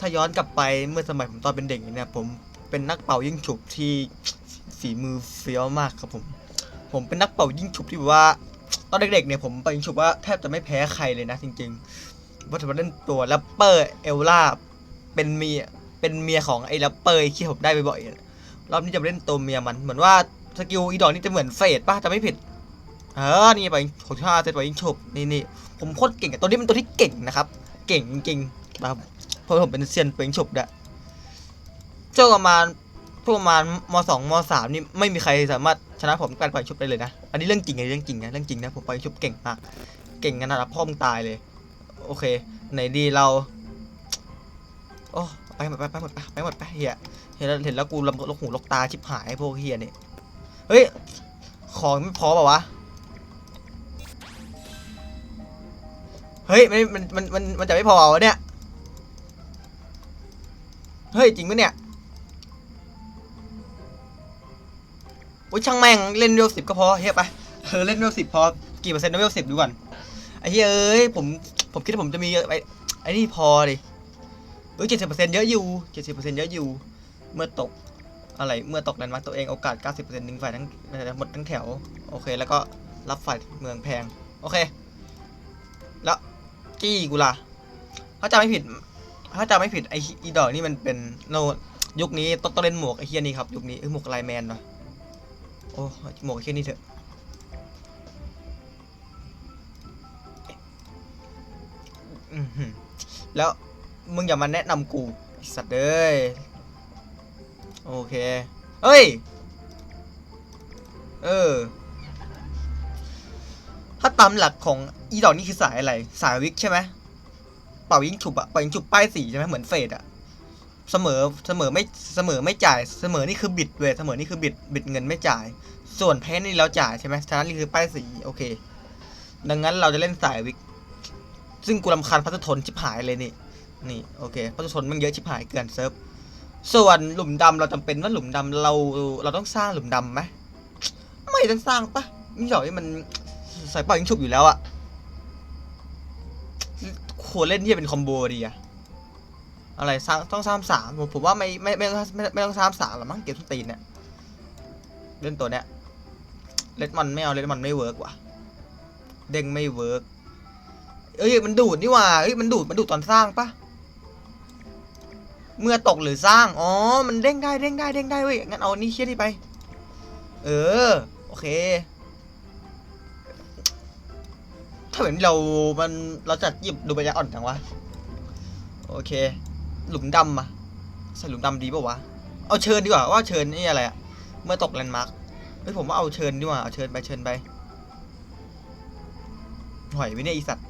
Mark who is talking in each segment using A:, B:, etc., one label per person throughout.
A: ถ้าย้อนกลับไปเมื่อสมัยผมตอนเป็นเด็กเนี่ยผมเป็นนักเป่ายิ่งฉุบที่ฝีมือเฟี้ยวมากครับผม ผมเป็นนักเป่ายิ่งฉุบที่แบบว่า ตอนเด็กๆเนี่ยผมเป่ายิ่งฉุบว่าแทบจะไม่แพ้ใครเลยนะจริงๆว่าจะมาเล่นตัวแรปเปอร์เอลล่าเป็นเมียเป็นเมียของไอ้แรปเปอร์ที่ผมได้บ่อยๆรอบนี้จะเล่นตัวเมียมันเหมือนว่าสกิลอีดอกนี่จะเหมือนเฟดป่ะจะไม่ผิดเออนี่ไปหกห้าเซตไปยิงฉุบนี่นี่ผมโคตรเก่งอะตัวนี้เป็นตัวที่เก่งนะครับ เก่งจริงๆนะครับ ราะผมเป็นเซียนเปิงฉุบด้วยช่วงประมาณพวกประมาณมสองมสามนี่ไม่มีใครสามารถชนะผมการปล่อยฉุบได้เลยนะ อันนี้เรื่องจริงไงเรื่องจริงนะเรื่องจริงนะผมปล่อยฉุบเก่งมาก เก่งขนาดพ่อมึงตายเลย โอเค ไหนดีเรา โอ้ไปหมดไปไปหมดไปไปหมดไปเฮียเห็นแล้วเห็นแล้วกูลำลกหูลกตาชิบหายพวกเฮียนี่เฮ้ยของไม่พอเปล่าวะเฮ้ยมันมันมันมันมันจะไม่พอวะเนี่ย เฮ้ย จริงปะเนี่ยโอ้ยช่างแม่งเล่นเวลสิบก็พอเฮ้ยไปเออเล่นเวลสิบพอกี่เปอร์เซ็นต์เวลสิบดูก่อนไอ้เฮ้ยเอ้ยผมผมคิดว่าผมจะมีไอ้ไอ้นี่พอดิเอ้ยเจ็ดสิบเปอร์เซ็นต์เยอะอยู่เจ็ดสิบเปอร์เซ็นต์เยอะอยู่ เมื่อตกอะไรเมื่อตกแลนด์มาร์คตัวเองโอกาสเก้าสิบเปอร์เซ็นต์ดึงฝ่ายทั้งหมดทั้งแถว โอเค แล้วก็รับฝ่ายเมืองแพง โอเค แล้วจี้กูล่ะถ้าจำไม่ผิด ถ้าจำไม่ผิดไออีดอกนี่มันเป็นโนยุคนี้ต้องต้องเล่นหมวกไอเฮียนี่ครับยุคนี้เออหมวกไลแมนเนาะโอ้หมวกไอเฮียนี่เถอะแล้วมึงอย่ามาแนะนำกูสัตว์เอ้ยโอเคเฮ้ยเออถ้าตามหลักของอีดอกนี่คือสายอะไร สายวิกใช่ไหม เป่ายิงฉุบอะเป่ายิงฉุบป้ายสีใช่ไหมเหมือนเฟดอะเสมอเสมอไม่เสมอไม่จ่ายเสมอนี่คือบิดเวเสมอนี่คือบิดบิดเงินไม่จ่าย ส่วนแพ้นี่เราจ่ายใช่ไหมฉะนั้นนี่คือป้ายสีโอเค ดังนั้นเราจะเล่นสายวิกซึ่งกูรำคาญพัสดุทนชิบหายเลยนี่นี่โอเคพัสดุทนมันเยอะชิบหายเกินเซิร์ฟส่วนหลุมดำเราจำเป็นว่าหลุมดำเราเราต้องสร้างหลุมดำไหมไม่ต้องสร้างปะนี่ดอกนี่มันใสายเป่ายิงฉุบอยู่แล้วอะ ควรเล่นที่จะเป็นคอมโบดีอะอะไรต้องสร้างสามผมผมว่าไม่ไม่ไม่ต้องไม่ไม่ต้องสร้างสามหรอกมั้งเกมสตีนเนี่ยเล่นตัวเนี้ยเลดมันไม่เอาเลดมันไม่เวิร์กว่ะเด้งไม่เวิร์กเอ้ยมันดูดนี่ว่าเอ้ยมันดูดมันดูดตอนสร้างปะเมื่อตกหรือสร้างอ๋อมันเด้งได้เด้งได้เด้งได้เว้ยงั้นเอานี่เชี่ยนี่ไป เออโอเค ถ้าเหมือนเรา มัน เราจะหยิบดูปัญญาอ่อนจังวะ โอเค หลุมดำอะใส่หลุมดำดีป่าวะ เอาเชิญดีกว่า ว่าเชิญนี่อะไรอะเมื่อตกแลนด์มาร์คเฮ้ยผมว่าเอาเชิญดีกว่า เอาเชิญไปเชิญไปหอยไม่เนี่ยอีสัตว์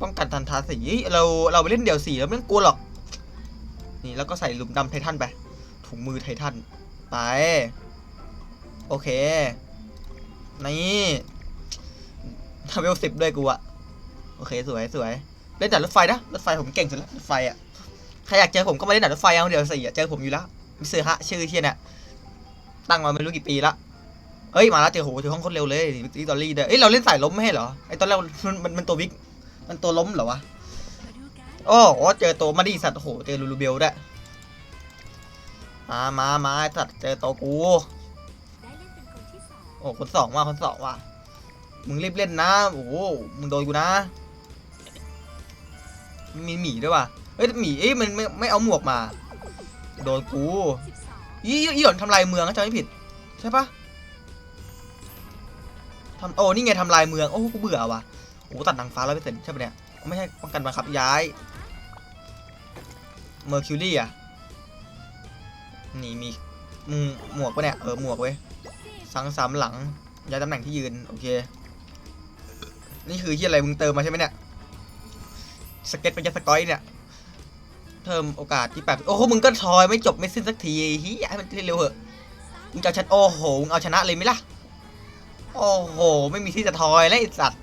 A: ป้องกันทันทาสีเฮ้ยเรา เราไปเล่นเดี่ยวสีแล้วไม่ต้องกลัวหรอก นี่แล้วก็ใส่หลุมดำไททันไป ถุงมือไททัน ไป โอเค นี่ ทำเวลสิบด้วยกูอะโอเคสวยสวยเล่นดัดรถไฟนะรถไฟผมเก่งสุดแล้วรถไฟอะใครอยากเจอผมก็มาเล่นดัดรถไฟเอาเดี๋ยวสี่อะเจอผมอยู่แล้วมิสเตอร์ฮะชื่อเทียเนี่ยตั้งมาไม่รู้กี่ปีละเฮ้ยมาแล้วเจอโหเจอห้องโคตรเร็วเลยวิกตอรี่เด้อเอ้ยเราเล่นสายล้มไม่ใช่เหรอไอตอนแรกมันมันมันตัววิกมันตัวล้มเหรอวะโอ้โหเจอตัวมาดิสัตว์โหเจอลูลูเบลด้วยมามามาสัตว์เจอตัวกูโอ้คนสองว่ะคนสองว่ะ มึงรีบเล่นนะ โอ้โห มึงโดนกูนะ มีหมีด้วยว่ะเฮ้ยหมีเอ้ยมันไม่ไม่เอาหมวกมา โดนกู
B: อง
A: ยี่ยี่หยอนทำลายเมืองนะจำไม่ผิด ใช่ปะทำโอ้นี่ไงทำลายเมืองโอ้กูเบื่อว่ะโอ้ตัดนางฟ้าร้อยเปอร์เซ็นต์ใช่ปะเนี่ยไม่ใช่ป้องกันบังคับย้ายเมอร์คิวรี่อะนี่มีมึงหมวกปะเนี่ยเออหมวกเว้ยสังสามหลังย้ายตำแหน่งที่ยืนโอเค นี่คือที่อะไรมึงเติมมาใช่ไหมเนี่ย สเก็ตเป็นยัสกอยเนี่ย เพิ่มโอกาสที่แปดโอ้โห มึงก็ทอยไม่จบไม่สิ้นสักทีเฮียให้มันเร็วเหอะ มึงจะเอาชนะโอ้โห มึงเอาชนะเลยไหมล่ะ โอ้โห ไม่มีที่จะทอยแล้วไอ้สัตว์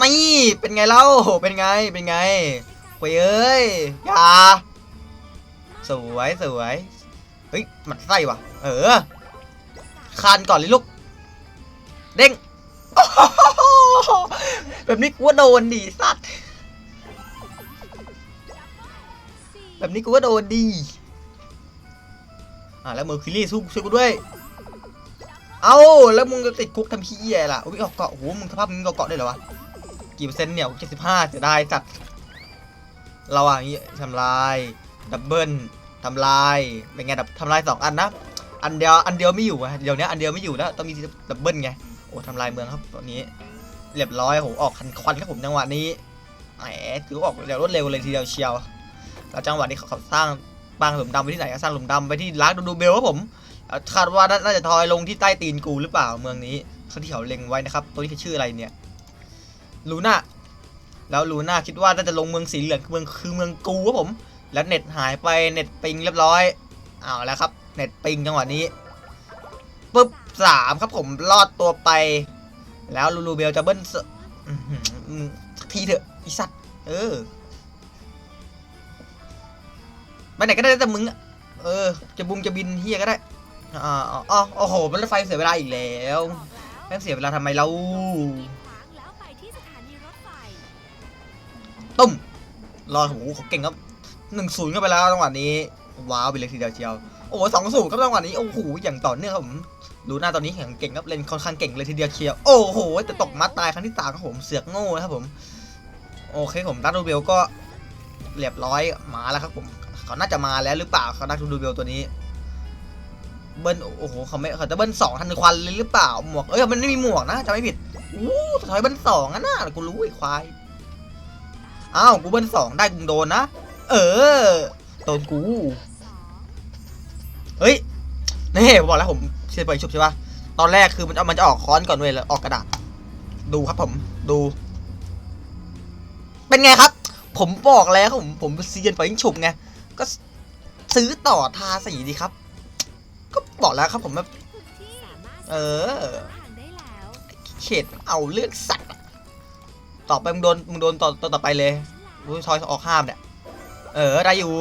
A: นี่เป็นไงเล่า เป็นไง เป็นไงเว้ยเอ้ยอย่า สวยสวย เฮ้ย มันไส้ว่ะ เออ คานก่อนเลยลูก เด้ง แบบนี้กูว่าโดนดีสัตว์ แบบนี้กูก็โดนดี อ่าแล้วเมอร์คิวรี่สู้ช่วยกูด้วย เอาแล้วมึงจะติดคุกทำขี้แย่ล่ะ อุ้ยออกเกาะโอ้โหมึงสภาพมึงเอาเกาะได้เหรอวะ กี่เปอร์เซ็นต์เนี่ยเจ็ดสิบห้าเสียดายจัดเราอะอย่างงี้ทำลาย ดับเบิลทำลาย เป็นไงดับทำลายสองอันนะ อันเดียว อันเดียวไม่อยู่อะเดี๋ยวนี้อันเดียวไม่อยู่แล้ว ต้องมีดับเบิลไง อ้ทำลายเมืองครับตอนนี้เรียบร้อยโหออกคันควันครับผมจังหวะนี้แหมถือออกเร็วรวดเร็วเลยทีเดียวเชียวแล้วจังหวะนี้เขาสร้างปางหลุมดำไปที่ไหนอะสร้างหลุมดำไปที่ร้านดูดูเบลครับผมคาดว่าน่าจะทอยลงที่ใต้ตีนกูหรือเปล่าเมืองนี้เขาที่เขาเล็งไว้นะครับตัวนี้คือชื่ออะไรเนี่ยลูน่าแล้วลูน่าคิดว่าน่าจะลงเมืองสีเหลืองเมืองคือเมืองกูครับผม แล้วเน็ตหายไปเน็ตปิงเรียบร้อยเอาแล้วครับเน็ตปิงจังหวะนี้ ปุ๊บสามครับผมรอดตัวไป แล้วลูลูเบลจะเบิ้ลสักทีเถอะอีสัตว์เออไปไหนก็ได้แต่มึงเออ จะบุมจะบินเฮียก็ได้อ๋ออโอ้โหมันรถไฟเสียเวลาอีกแล้วแม่งเสียเวลาทำไมเราตุ้มรอโอ้โหเขาเก่งครับหนึ่งศูนย์เข้าไปแล้วจังหวะนี้ ว้าวไปเลยทีเดียวเชียว โอ้สองศูนย์ครับจังหวะนี้โอ้โหอย่างต่อเนื่องครับผมรู้หน้าตอนนี้แข่งเก่งครับเล่นค่อนข้างเก่งเลยทีเดียวเชียวโอ้โหแต่ตกมัดตายครั้งที่สามครับผมเสือกโง่นะครับผมโอเคผมดัตดูเบลก็เรียบร้อยมาแล้วครับผมเขาน่าจะมาแล้วหรือเปล่าเขาดัตดูเบลตัวนี้เบิ้ลโอ้โหเขาไม่เขาจะเบิ้ลสองทันควันเลยหรือเปล่าหมวกเอ้ยมันไม่มีหมวกนะจะไม่ผิดอู้ถอยเบิ้ลสองอะนะกูรู้ไอ้ควายอ้าวกูเบิ้ลสองได้กูโดนนะเออโดนกู เฮ้ยนี่ผมบอกแล้วผมเชียร์ไปชุบใช่ปะตอนแรกคือมันมันจะออกค้อนก่อนเว้ยแล้วออกกระดาษ ดูครับผมดู เป็นไงครับ ผมบอกแล้วครับผมผมเซียนไปยิงฉุบไงก็ซื้อต่อทาสีดีครับ ก็บอกแล้วครับผมว่า
B: พื้นที่สามารถ
A: เออเขตเอาเลือกสัตว์อะต่อไปมึงโดนมึงโดนต่อต่อไปเลยรู้ทอยออกห้ามเนี่ยเออได้อยู่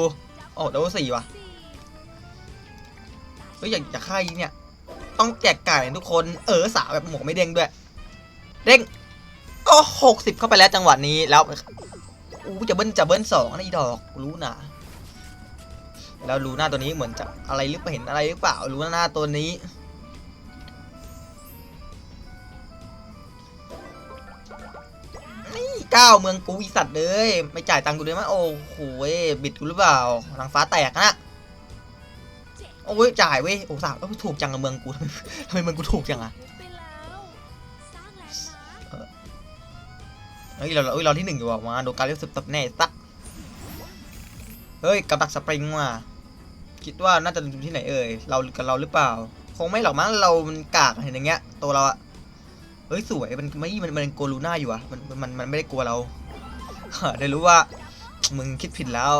A: โอ้เดี๋ยวสี่ว่ะ ฮ้ยอยาอยากฆ่าอีเนี่ย ต้องแจกไก่ทุกคน เออสาวแบบหมวกไม่เด้งด้วย เด้งโอ้หกสิบเข้าไปแล้วจังหวะนี้แล้วอู้จะเบิ้ลจะเบิ้ลสองนะอีดอกรู้นะแล้วรู้หน้าตัวนี้เหมือนจะอะไรหรือเปล่าเห็นอะไรหรือเปล่ารู้หน้าตัวนี้นี่เก้าเมืองกูอีสัตว์เลยไม่จ่ายตังค์กูด้วยมั้ยโอ้โหบิดกูหรือเปล่าหลังฟ้าแตกนะ โอ้ยจ่ายเว้ยโอ้สามเอ้ยถูกจังอะเมืองกูทำไมเมืองกูถูกจังอะ
B: ไปแล้วสร้างแลนด์มาร์ค
A: เฮ้ยเราเฮ้ยเราที่หนึ่งอยู่ว่ะมาโดนการเรียกสึกตับแน่สักเฮ้ยกับดักสปริงว่ะคิดว่าน่าจะอยู่ที่ไหนเอ่ยเรากับเราหรือเปล่า คงไม่หรอกมั้งเรามันกากเห็นอย่างเงี้ยตัวเราอะเฮ้ยสวยมันไม่มันมันกลัวลูน่าอยู่อะมันมันมันไม่ได้กลัวเราได้รู้ว่ามึงคิดผิดแล้ว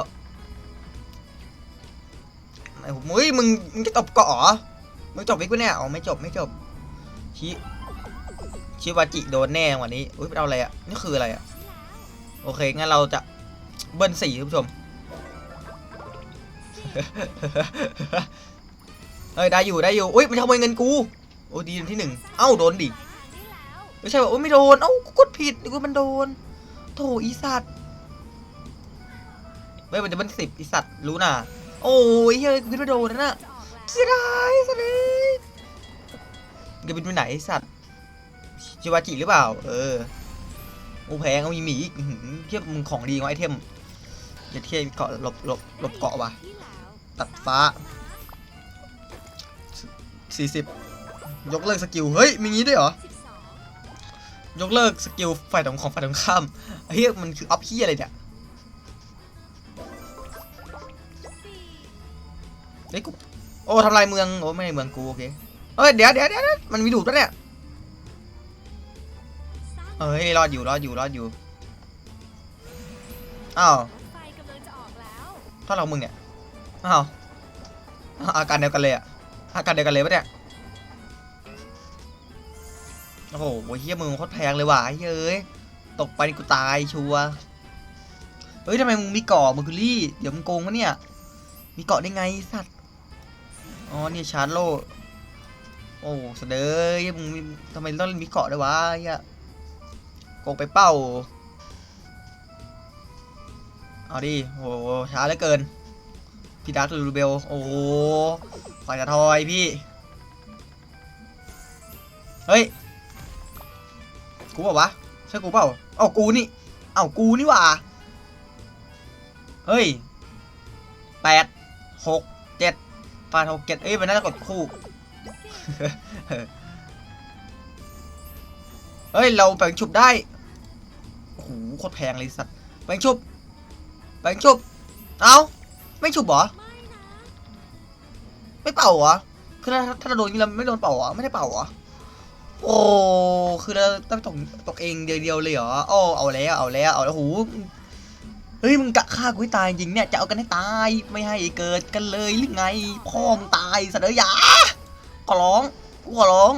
A: ไอ้ผมเฮ้ยมึงมึงจะตบเกาะเหรอมึงจบวิกปะเนี่ยอ๋อไม่จบไม่จบชิชิวาจิโดนแน่วันนี้อุ้ยไปเอาอะไรอะนี่คืออะไรอะโอเคงั้นเราจะเบิ้ลสี่คุณผู้ชมเฮ้ยได้อยู่ได้อยู่อุ้ยมันขโมยเงินกูโอ้ดีที่หนึ่งเอ้าโดนดิ
B: ไม่
A: ใช่ว่าโอ้ไม่โดนเอ้ากูกดผิดกว่ามันโดนโถอีสัตว์เฮ้ยมันจะเป็นสิบอีสัตว์รู้น่ะ โอ้ยเฮ้ยกูคิดว่าโดนนะน่ะ
B: สองแล้ว
A: เสียดายสัตว์เลยจะบินไปไหนไอสัตว์ชิวาจิหรือเปล่า เออโอ้แพงเอามีหมีอีกเทียบมึงของดีกว่าไอเทมอย่าเทียบเกาะหลบหลบหลบเกาะว่ะตัดฟ้าสี่สิบยกเลิกสกิล เฮ้ย มีงี้ด้วยเหรอ ยกเลิกสกิลฝ่ายตรงของฝ่ายตรงข้ามเหี้ยมันคือออฟขี้ยอะไรเนี่ย เฮ้ยกูโอ้ทำลายเมืองโอ้ไม่ใช่เมืองกูโอเคเฮ้ยเดี๋ยวเดี๋ยวเดี๋ยวมันมีดูดปะเนี่ยเฮ้ยรอดอยู่รอดอยู่รอดอยู่อ้าว
B: ถ้า
A: เรามึงเนี่ยอ้าวอ้าวอาการเดียวกันเลยอะอาการเดียวกันเลยปะเนี่ยโอ้โหเฮียมึงโคตรแพงเลยว่ะเฮ้ยตกไปนี่กูตายชัวเฮ้ยทำไมมึงมีเกาะมึงคือรี่เดี๋ยวมึงโกงวะเนี่ยมีเกาะได้ไงสัตว อ๋อเนี่ยชาร์จโลโอ้เสดยมึงมีทำไมต้องมีเกาะด้วยวะเฮียโกงไปเป้า เอาดิโหช้าเหลือเกิน พี่ดักลูเบล โอ้โหฝ่ายจะทอยพี่ เฮ้ย กูเปล่าวะ ใช่กูเปล่า เอ้ากูนี่ เอ้ากูนี่ว่าเฮ้ยแปดหก ปดหกเจ็ดเอ้ยมันน่าจะกดคู่เฮ้ย เราแบ่งชุบได้โอ้โหโคตรแพงเลยสัตว์แบ่งชุบแบ่งชุบ เอ้า ไม่ชุบเหรอ
B: ไม่
A: เป่าเหรอ คือถ้าถ้าเราโดนนี้เราไม่โดนเป่าเหรอ ไม่ได้เป่าเหรอ โอ้ คือเราต้องตกตกเองเดียวๆเลยเหรอ โอ้ เอาแล้ว เอาแล้ว เอาแล้วโอ้โห เฮ้ยมึงกะฆ่ากูให้ตายจริงเนี่ยจะเอากันให้ตายไม่ให้เกิดกันเลยหรือไงพ่อมตายเสนอยาขอร้องกูขอร้อง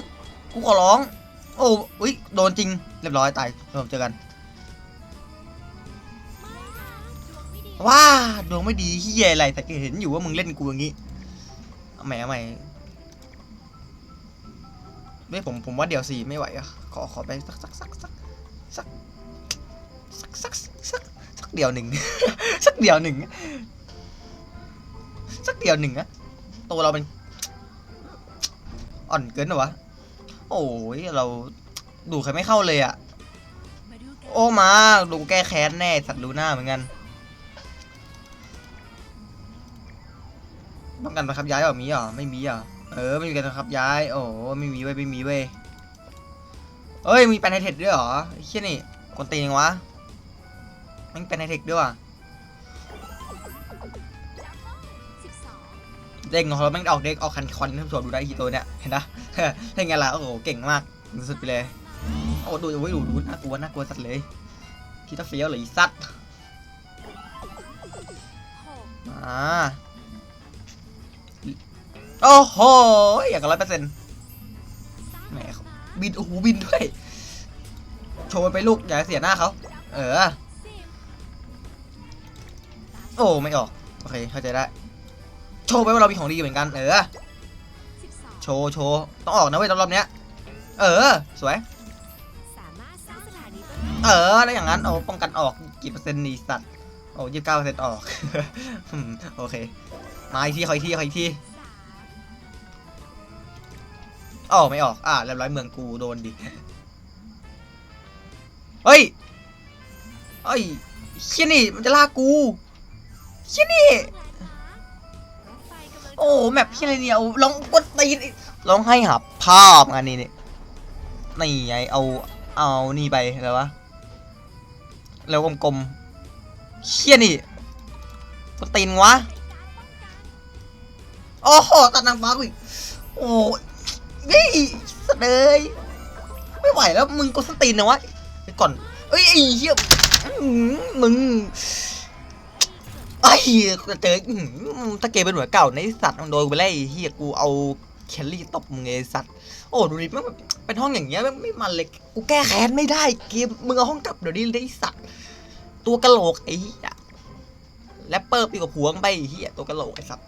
A: กูขอร้อง โอ้ยโดนจริงเรียบร้อยตายเราเจอกัน
B: ว้า
A: ดวงไม่ดีเฮียอะไรแต่เห็นอยู่ว่ามึงเล่นกูอย่างงี้แหม่เอม่ไม่ผมผมว่าเดี๋ยวสีไม่ไหวอะขอขอไปสักสักสักสักสักสักสัก เดียวหนึ่ง สักเดียวหนึ่ง สักเดียวหนึ่งอะตัวเราเป็น อ่อนเกินหรอวะ โอ้ยเราดูใครไม่เข้าเลยอะโอ้มาดูแก้แค้นแน่สัตว์ลูน่าเหมือนกันป้องกันบังคับย้ายหรอมีหรอไม่มีหรอเออไม่มีการบังคับย้าย โอ้ไม่มีเว้ยไม่มีเว้ยเอ้ยมีแปนไฮเทคด้วยหรอไอ้เชี่ยนี่คนตีนยังวะ มันเป็นไฮเทคด้วยว่ะ
B: สิบสอง
A: เด้งของเราแม่งออกเด็กออกคันคอนท่านผู้ชมดูได้กี่ตัวเนี่ยเห็นนะเล่นไงล่ะโอ้โหเก่งมากสุดไปเลยโอ้ดูโอ้ยดูดูน่ากลัวน่ากลัวสัตว์เลยคิดว่าเฟี้ยวเหรออีสัตว์
B: หก
A: อ่าโอ้โหอย่างกับร้อยเปอร์เซ็นต์
B: สร้าง
A: แหม
B: แล้วนะ
A: บินโอ้โหบินด้วยโชว์ไปลูกอย่าให้เสียหน้าเขาเออ
B: สิบ
A: โอ้ไม่ออก โอเค เข้าใจได้ โชว์ไปว่าเรามีของดีเหมือนกัน เออ โชว์โชว์ต้องออกนะเว้ยรอบเนี้ย เออ สวย เออ แล้วอย่างนั้น โอ้ป้องกันออกกี่เปอร์เซ็นต์นี่สัตว์ โอ้ยี่สิบเก้าเปอร์เซ็นต์ออก โอเค มาอีกทีขออีกทีขออีกที
B: สาม
A: อ๋อไม่ออก อ่าเรียบร้อยเมืองกูโดนดิ เฮ้ย เฮ้ยเชี่ยนี่มันจะลากกู เชี่ยนี่
B: สร้างแล้วนะรถไฟกำลังจะ
A: โอ้แมปเชี่ยอะไรเนี่ยเอาลองกดตีนลองให้หับภาพงานนี้นี่นี่ไงเอาเอานี่ไปแล้ววะแล้วกลมๆเชี่ยนี่กดตีนวะโอ้โหตัดนางฟ้าอีกโอ้ยนี่สเดยไม่ไหวแล้วมึงกดสตีนนะวะไปก่อน เอ้ยไอ้เหี้ยมึง ไอ้เหี้ยเจอถ้าเกมเป็นหน่วยเก่าในสัตว์มันโดนไปไล่เฮียกูเอาแคลรี่ตบมึงไอ้สัตว์ โอ้ดูดิมันแบบเป็นห้องอย่างเงี้ยม่งไม่มันเลยกูแก้แค้นไม่ได้เกมมึงเอาห้องกลับเดี๋ยวนี้ได้สัตว์ ตัวกะโหลกไอ้เหี้ยแรปเปอร์ปีกับหัวงไปไอ้เหี้ยตัวกะโหลกไอ้สัตว์